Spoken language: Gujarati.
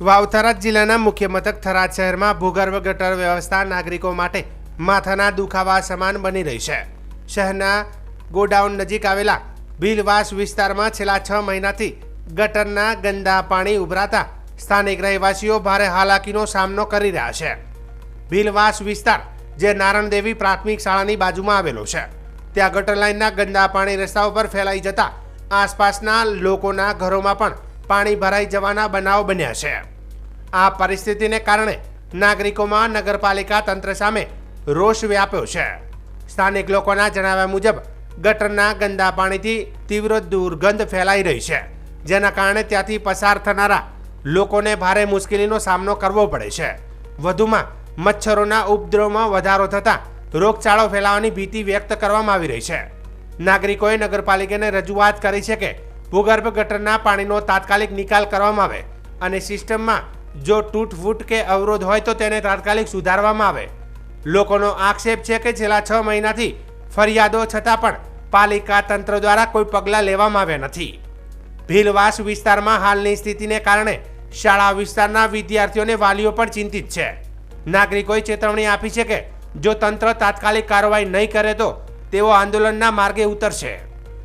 વાવથરા જિલ્લાના મુખ્ય મથક થરાદ શહેરમાં ભૂગર્ભ ગટર વ્યવસ્થા નાગરિકો માટે માથાના દુખાવા સમાન બની રહી છે. શહેરના ગોડાઉન નજીક આવેલા ભીલવાસ વિસ્તારમાં છેલ્લા છ મહિનાથી ગટરના ગંદા પાણી ઉભરાતા સ્થાનિક રહેવાસીઓ ભારે હાલાકીનો સામનો કરી રહ્યા છે. ભીલવાસ વિસ્તાર, જે નારણદેવી પ્રાથમિક શાળાની બાજુમાં આવેલો છે, ત્યાં ગટર લાઇનના ગંદા પાણી રસ્તા ઉપર ફેલાઈ જતા આસપાસના લોકોના ઘરોમાં પણ પાણી ભરાઈ જવાના બનાવ બન્યા છે. આ પરિસ્થિતિને કારણે નાગરિકોમાં નગરપાલિકા તંત્ર સામે રોષ વ્યાપ્યો છે. સ્થાનિક લોકોના જણાવ્યા મુજબ, ગટરના ગંદા પાણીથી તીવ્ર દુર્ગંધ ફેલાઈ રહી છે. જેના કારણે ત્યાંથી પસાર થનારા લોકોને ભારે મુશ્કેલીનો સામનો કરવો પડે છે. વધુમાં, મચ્છરોના ઉપદ્રવમાં વધારો થતાં રોગચાળો ફેલાવાની ભીતિ વ્યક્ત કરવામાં આવી રહી છે. નાગરિકોએ નગરપાલિકાને રજૂઆત કરી છે કે ભૂગર્ભ ગટરના પાણીનો તાત્કાલિક નિકાલ કરવામાં આવે અને સિસ્ટમમાં જો તૂટફૂટ કે અવરોધ હોય તો તેને તાત્કાલિક સુધારવામાં આવે. લોકોનો આક્ષેપ છે કે છેલ્લા છ મહિનાથી ફરિયાદો છતાં પણ પાલિકા તંત્ર દ્વારા કોઈ પગલાં લેવામાં આવ્યા નથી. ભીલવાસ વિસ્તારમાં હાલની સ્થિતિને કારણે શાળા વિસ્તારના વિદ્યાર્થીઓને વાલીઓ પણ ચિંતિત છે. નાગરિકોએ ચેતવણી આપી છે કે જો તંત્ર તાત્કાલિક કાર્યવાહી નહીં કરે તો તેઓ આંદોલનના માર્ગે ઉતરશે.